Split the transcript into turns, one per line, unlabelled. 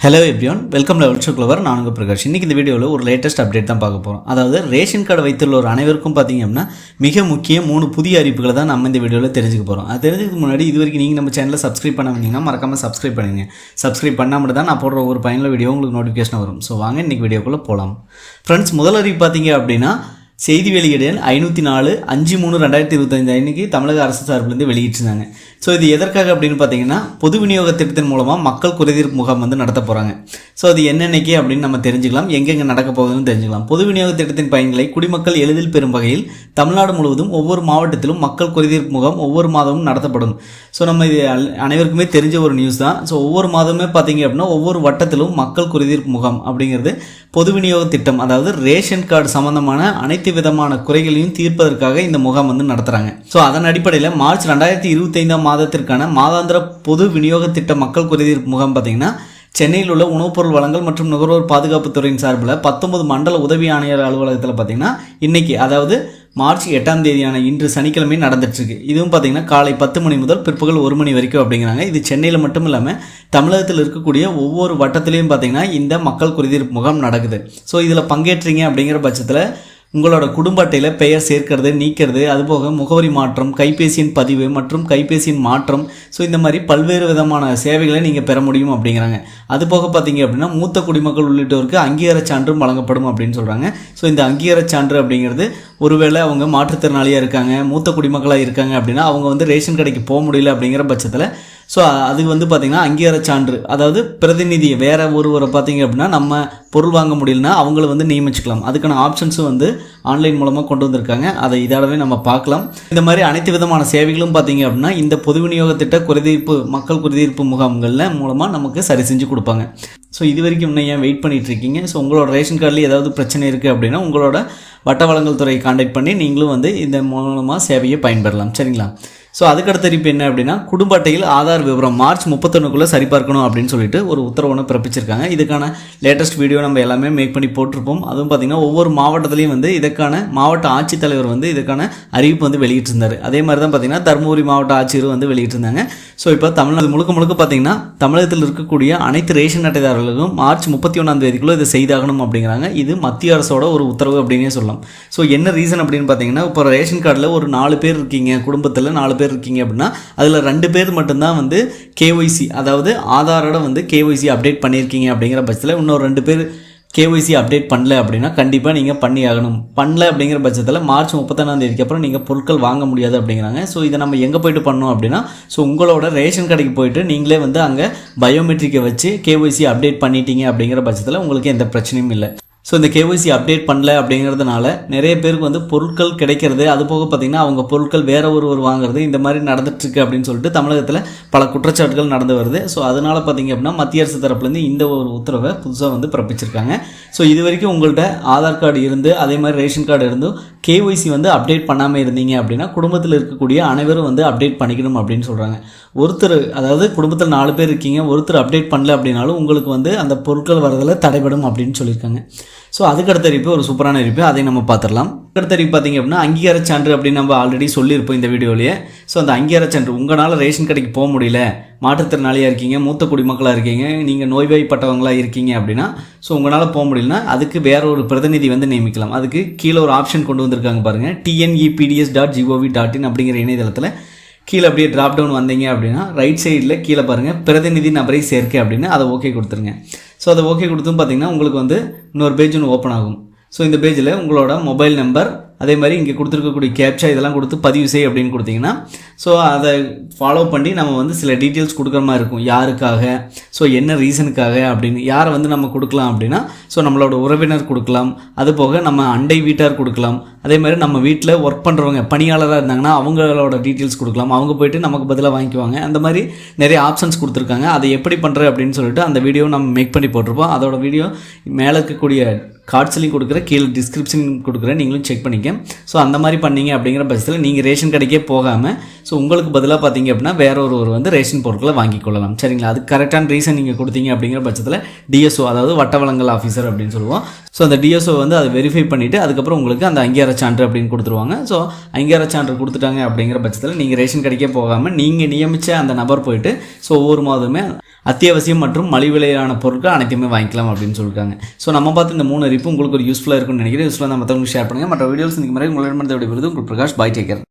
Hello எப்ரியான் welcome level சுக்லவர் நான் உங்கள் பிரகாஷ். இன்றைக்கி இந்த வீடியோவில் ஒரு லேட்டஸ்ட் அப்டேட் தான் பார்க்க போகிறோம் அதாவது ரேஷன் கார்டு வைத்துள்ளவர் அனைவருக்கும் பார்த்தீங்க அப்படின்னா மிக முக்கிய மூணு புதிய அறிவிப்புகளை தான் நம்ம இந்த வீடியோவில் தெரிஞ்சுக்க போகிறோம் அது தெரிஞ்சதுக்கு முன்னாடி இது வரைக்கும் நீங்கள் நம்ம சேனலில் சப்ஸ்கிரைப் பண்ண வந்தீங்கன்னா மறக்காமல் சப்ஸ்கிரைப் பண்ணுங்க சப்ஸ்கிரைப் பண்ணாமல் தான் நான் போடுற ஒரு பயனுள்ள வீடியோ உங்களுக்கு நோட்டிஃபிகேஷன் வரும். ஸோ வாங்க இன்றைக்கி வீடியோக்குள்ளே போகலாம் ஃப்ரெண்ட்ஸ் முதல் அறிவிப்பு பார்த்தீங்க அப்படின்னா செய்தி வெளியீடு ஐநூற்றி நாலு அஞ்சு மூணு ரெண்டாயிரத்தி இருபத்தஞ்சு அன்னைக்கு தமிழக அரசு சார்பிலேருந்து வெளியிட்டிருந்தாங்க. ஸோ இது எதற்காக அப்படின்னு பார்த்தீங்கன்னா பொது விநியோக திட்டத்தின் மூலமாக மக்கள் குறைதீர்ப்பு முகாம் வந்து நடத்த போகிறாங்க ஸோ அது என்னென்னக்கே அப்படின்னு நம்ம தெரிஞ்சுக்கலாம். எங்கெங்கே நடக்க போகுதுன்னு தெரிஞ்சுக்கலாம். பொது விநியோக திட்டத்தின் பயன்களை குடிமக்கள் எளிதில் பெறும் வகையில் தமிழ்நாடு முழுவதும் ஒவ்வொரு மாவட்டத்திலும் மக்கள் குறைதீர்ப்பு முகாம் ஒவ்வொரு மாதமும் நடத்தப்படும். ஸோ நம்ம இது அனைவருக்குமே தெரிஞ்ச ஒரு நியூஸ் தான். ஸோ ஒவ்வொரு மாதமே பார்த்தீங்க அப்படின்னா ஒவ்வொரு வட்டத்திலும் மக்கள் குறைதீர்ப்பு முகாம் அப்படிங்கிறது பொது விநியோக திட்டம். அதாவது ரேஷன் கார்டு சம்பந்தமான அனைத்து விதமான குறைகளையும் தீர்ப்பதற்காக இந்த முகாம் வந்து நடத்துகிறாங்க ஸோ அதன் அடிப்படையில் மார்ச் ரெண்டாயிரத்தி இருபத்தைந்தாம் மாதத்திற்கான மாதாந்திர பொது விநியோக திட்ட மக்கள் குறைதீர்ப்பு முகாம் பார்த்தீங்கன்னா சென்னையில் உள்ள உணவுப் பொருள் வழங்கல் மற்றும் நுகர்வோர் பாதுகாப்புத்துறையின் சார்பில் பத்தொன்பது மண்டல உதவி ஆணையர் அலுவலகத்தில் பார்த்தீங்கன்னா இன்னைக்கு அதாவது மார்ச் எட்டாம் தேதியான இன்று சனிக்கிழமை நடந்துட்டுருக்கு. இதுவும் பார்த்தீங்கன்னா காலை பத்து மணி முதல் பிற்பகல் ஒரு மணி வரைக்கும் அப்படிங்கிறாங்க. இது சென்னையில் மட்டும் இல்லாமல் தமிழகத்தில் இருக்கக்கூடிய ஒவ்வொரு வட்டத்திலையும் பார்த்தீங்கன்னா இந்த மக்கள் குறைதீர்ப்பு முகாம் நடக்குது. ஸோ இதில் பங்கேற்றீங்க அப்படிங்கிற பட்சத்தில் உங்களோட குடும்ப அட்டையில் பெயர் சேர்க்கிறது நீக்கிறது அதுபோக முகவரி மாற்றம் கைபேசியின் பதிவு மற்றும் கைபேசியின் மாற்றம். ஸோ இந்த மாதிரி பல்வேறு விதமான சேவைகளை நீங்கள் பெற முடியும் அப்படிங்கிறாங்க. அதுபோக பார்த்தீங்க அப்படின்னா மூத்த குடிமக்கள் உள்ளிட்டோருக்கு அங்கீகார சான்றும் வழங்கப்படும் அப்படின்னு சொல்கிறாங்க ஸோ இந்த அங்கீகார சான்று அப்படிங்கிறது ஒருவேளை அவங்க மாற்றுத்திறனாளியாக இருக்காங்க மூத்த குடிமக்களாக இருக்காங்க அப்படின்னா அவங்க வந்து ரேஷன் கடைக்கு போக முடியல அப்படிங்கிற பட்சத்தில் ஸோ அது வந்து பார்த்திங்கன்னா அங்கீகார சான்று அதாவது பிரதிநிதி வேறு ஒருவரை பார்த்திங்க அப்படின்னா நம்ம பொருள் வாங்க முடியலனா அவங்கள வந்து நியமிச்சுக்கலாம். அதுக்கான ஆப்ஷன்ஸும் வந்து ஆன்லைன் மூலமாக கொண்டு வந்திருக்காங்க. அதை இதோடவே நம்ம பார்க்கலாம். இந்த மாதிரி அனைத்து விதமான சேவைகளும் பார்த்தீங்க அப்படின்னா இந்த பொது விநியோக திட்ட குறைதீர்ப்பு மக்கள் குறைதீர்ப்பு முகாம்களில் மூலமாக நமக்கு சரி செஞ்சு கொடுப்பாங்க. ஸோ இது வரைக்கும் இன்னும் ஏன் வெயிட் பண்ணிகிட்டு இருக்கீங்க? ஸோ உங்களோட ரேஷன் கார்டில் ஏதாவது பிரச்சனை இருக்குது அப்படின்னா உங்களோட வட்ட வளங்கள் துறையை காண்டாக்ட் பண்ணி நீங்களும் வந்து இந்த மூலமாக சேவையை பயன்பெறலாம். சரிங்களா? ஸோ அதுக்கடுத்த அறிவிப்பு என்ன அப்படின்னா குடும்ப அட்டையில் ஆதார் விவரம் மார்ச் முப்பத்தொன்னுக்குள்ளே சரிபார்க்கணும் அப்படின்னு சொல்லிட்டு ஒரு உத்தரவு ஒன்று பிறப்பிச்சிருக்காங்க. இதுக்கான லேட்டஸ்ட் வீடியோ நம்ம எல்லாமே மேக் பண்ணி போட்டிருப்போம். அதுவும் பார்த்திங்கன்னா ஒவ்வொரு மாவட்டத்துலையும் வந்து இதற்கான மாவட்ட ஆட்சித்தலைவர் வந்து இதுக்கான அறிவிப்பு வந்து வெளியிட்டிருந்தார். அதே மாதிரி தான் பார்த்திங்கன்னா தருமபுரி மாவட்ட ஆட்சியர் வந்து வெளியிட்டிருந்தாங்க. ஸோ இப்போ தமிழ்நாடு முழுக்க முழுக்க பார்த்திங்கன்னா தமிழகத்தில் இருக்கக்கூடிய அனைத்து ரேஷன் அட்டைதாரர்களுக்கும் மார்ச் முப்பத்தி ஒன்றாம் தேதிக்குள்ளே இதை செய்தாகணும் அப்படிங்கிறாங்க. இது மத்திய அரசோட ஒரு உத்தரவு அப்படின்னே சொல்லலாம். ஸோ என்ன ரீசன் அப்படின்னு பார்த்தீங்கன்னா இப்போ ரேஷன் கார்டில் ஒரு நாலு பேர் இருக்கீங்க. குடும்பத்தில் நாலு பேர் இருக்கீங்க அப்படின்னா அதில் ரெண்டு பேர் மட்டும்தான் வந்து கேஒய்சி அதாவது ஆதாரோட வந்து கேஒய்சி அப்டேட் பண்ணியிருக்கீங்க அப்படிங்கிற பட்சத்தில் இன்னொரு ரெண்டு பேர் கேஒய்சி அப்டேட் பண்ணல அப்படின்னா கண்டிப்பாக நீங்கள் பண்ணி ஆகணும். பண்ணல அப்படிங்கிற பட்சத்தில் மார்ச் முப்பத்தொன்னாம் தேதிக்கு அப்புறம் நீங்கள் பொருட்கள் வாங்க முடியாது அப்படிங்கிறாங்க. ஸோ இதை நம்ம எங்கே போயிட்டு பண்ணோம் அப்படின்னா ஸோ உங்களோட ரேஷன் கடைக்கு போயிட்டு நீங்களே வந்து அங்கே பயோமெட்ரிக்கை வச்சு கேஒய்சி அப்டேட் பண்ணிட்டீங்க அப்படிங்கிற பட்சத்தில் உங்களுக்கு எந்த பிரச்சனையும் இல்லை. ஸோ இந்த கேஒய்சி அப்டேட் பண்ணல அப்படிங்கிறதுனால நிறைய பேருக்கு வந்து பொருட்கள் கிடைக்கிறது. அது போக பார்த்திங்கன்னா அவங்க பொருட்கள் வேற ஒருவர் வாங்குறது இந்த மாதிரி நடந்துட்டுருக்கு அப்படின்னு சொல்லிட்டு தமிழகத்தில் பல குற்றச்சாட்டுகள் நடந்து வருது. ஸோ அதனால் பார்த்திங்க அப்படின்னா மத்திய அரசு தரப்புலேருந்து இந்த ஒரு உத்தரவை புதுசாக வந்து பிறப்பிச்சிருக்காங்க. ஸோ இது வரைக்கும் உங்கள்கிட்ட ஆதார் கார்டு இருந்து அதே மாதிரி ரேஷன் கார்டு இருந்தும் கேஒய்சி வந்து அப்டேட் பண்ணாமல் இருந்தீங்க அப்படின்னா குடும்பத்தில் இருக்கக்கூடிய அனைவரும் வந்து அப்டேட் பண்ணிக்கணும் அப்படின்னு சொல்கிறாங்க ஒருத்தர் அதாவது குடும்பத்தில் நாலு பேர் இருக்கீங்க ஒருத்தர் அப்டேட் பண்ணல அப்படின்னாலும் உங்களுக்கு வந்து அந்த பொருட்கள் வரதில் தடைபடும் அப்படின்னு சொல்லியிருக்காங்க. ஸோ அதுக்கடுத்த அறிவிப்பு ஒரு சூப்பரான அறிவிப்பு அதை நம்ம பார்த்துடலாம். அடுத்த அறிவிப்பு பார்த்தீங்க அப்படின்னா அங்கீகார சான்று அப்படின்னு நம்ம ஆல்ரெடி சொல்லியிருப்போம் இந்த வீடியோலேயே. ஸோ அந்த அங்கீகார சான்று உங்களால் ரேஷன் கடைக்கு போக முடியல. மாற்றுத்திறனாளியாக இருக்கீங்க மூத்த குடிமக்களாக இருக்கீங்க நீங்கள் நோய்வாய்ப்பட்டவங்களாக இருக்கீங்க அப்படின்னா ஸோ உங்களால் போக முடியலனா அதுக்கு வேற ஒரு பிரதிநிதி வந்து நியமிக்கலாம். அதுக்கு கீழே ஒரு ஆப்ஷன் கொண்டு வந்திருக்காங்க பாருங்கள் TNEPDS dot gov dot in அப்படிங்கிற இணையதளத்தில் கீழே அப்படியே ட்ராப் டவுன் வந்தீங்க அப்படின்னா ரைட் சைடில் கீழே பாருங்கள் பிரதிநிதி நபரை சேர்க்கை அப்படின்னு அதை ஓகே கொடுத்துருங்க. ஸோ அதை ஓகே கொடுத்தும் பார்த்தீங்கன்னா உங்களுக்கு வந்து இன்னொரு பேஜ் ஒன்று ஓப்பன் ஆகும். ஸோ இந்த பேஜில் உங்களோட மொபைல் நம்பர் அதே மாதிரி இங்கே கொடுத்துருக்கக்கூடிய கேப்சா இதெல்லாம் கொடுத்து பதிவு செய் அப்படின்னு கொடுத்தீங்கன்னா ஸோ அதை ஃபாலோ பண்ணி நம்ம வந்து சில டீட்டெயில்ஸ் கொடுக்குற மாதிரி இருக்கும். யாருக்காக? ஸோ என்ன ரீசனுக்காக அப்படின்னு யாரை வந்து நம்ம கொடுக்கலாம் அப்படின்னா ஸோ நம்மளோட உறவினர் கொடுக்கலாம். அது போக நம்ம அண்டை வீட்டார் கொடுக்கலாம். அதே மாதிரி நம்ம வீட்டில் ஒர்க் பண்ணுறவங்க பணியாளராக இருந்தாங்கன்னா அவங்களோட டீட்டெயில்ஸ் கொடுக்கலாம். அவங்க போயிட்டு நமக்கு பதிலாக வாங்கிக்குவாங்க. அந்த மாதிரி நிறைய ஆப்ஷன்ஸ் கொடுத்துருக்காங்க. அதை எப்படி பண்ணுற அப்படின்னு சொல்லிட்டு அந்த வீடியோ நம்ம மேக் பண்ணி போட்டிருப்போம். அதோட வீடியோ மேலே இருக்கக்கூடிய கார்ட்ஸ்லையும் கொடுக்குற கீழே டிஸ்கிரிப்ஷன் கொடுக்குறேன் நீங்களும் செக் பண்ணிக்க. ஸோ அந்த மாதிரி பண்ணீங்க அப்படிங்கிற பட்சத்தில் நீங்கள் ரேஷன் கடைக்கே போகாமல் ஸோ உங்களுக்கு பதிலாக பார்த்தீங்க அப்படின்னா வேற ஒருவர் வந்து ரேஷன் பொருட்களை வாங்கி கொள்ளலாம். சரிங்களா? அது கரெக்டான ரீசன் நீங்கள் கொடுத்தீங்க அப்படிங்கிற பட்சத்தில் டிஎஸ்ஓ அதாவது வட்ட வழங்கல் ஆஃபீஸர் அப்படின்னு சொல்லுவோம். ஸோ அந்த டிஎஸ்ஓ வந்து அதை வெரிஃபை பண்ணிவிட்டு அதுக்கப்புறம் உங்களுக்கு அந்த அங்கீகார சான்று அப்படின்னு கொடுத்துருவாங்க. ஸோ அங்கீகார சான்று கொடுத்துட்டாங்க அப்படிங்கிற பட்சத்தில் நீங்கள் ரேஷன் கடைக்கே போகாமல் நீங்கள் நியமித்த அந்த நபர் போயிட்டு ஸோ ஒவ்வொரு மாதமே அத்தியாவசியம் மற்றும் மலிவிலையான பொருட்கள் அனைத்தையுமே வாங்கிக்கலாம் அப்படின்னு சொல்லியிருக்காங்க ஸோ நம்ம பார்த்து இந்த மூணு அறிவிப்பு உங்களுக்கு ஒரு யூஸ்ஃபுல்லாக இருக்கும்னு நினைக்கிறேன். யூஸ்ஃபுல்லாக நம்ம மற்றவங்களுக்கு ஷேர் பண்ணுங்கள் மற்ற வீடியோஸ் இந்த மாதிரி உங்களிடமிருந்து விடைபெறுவது உங்கள் பிரகாஷ் பாய் டேக்கர்.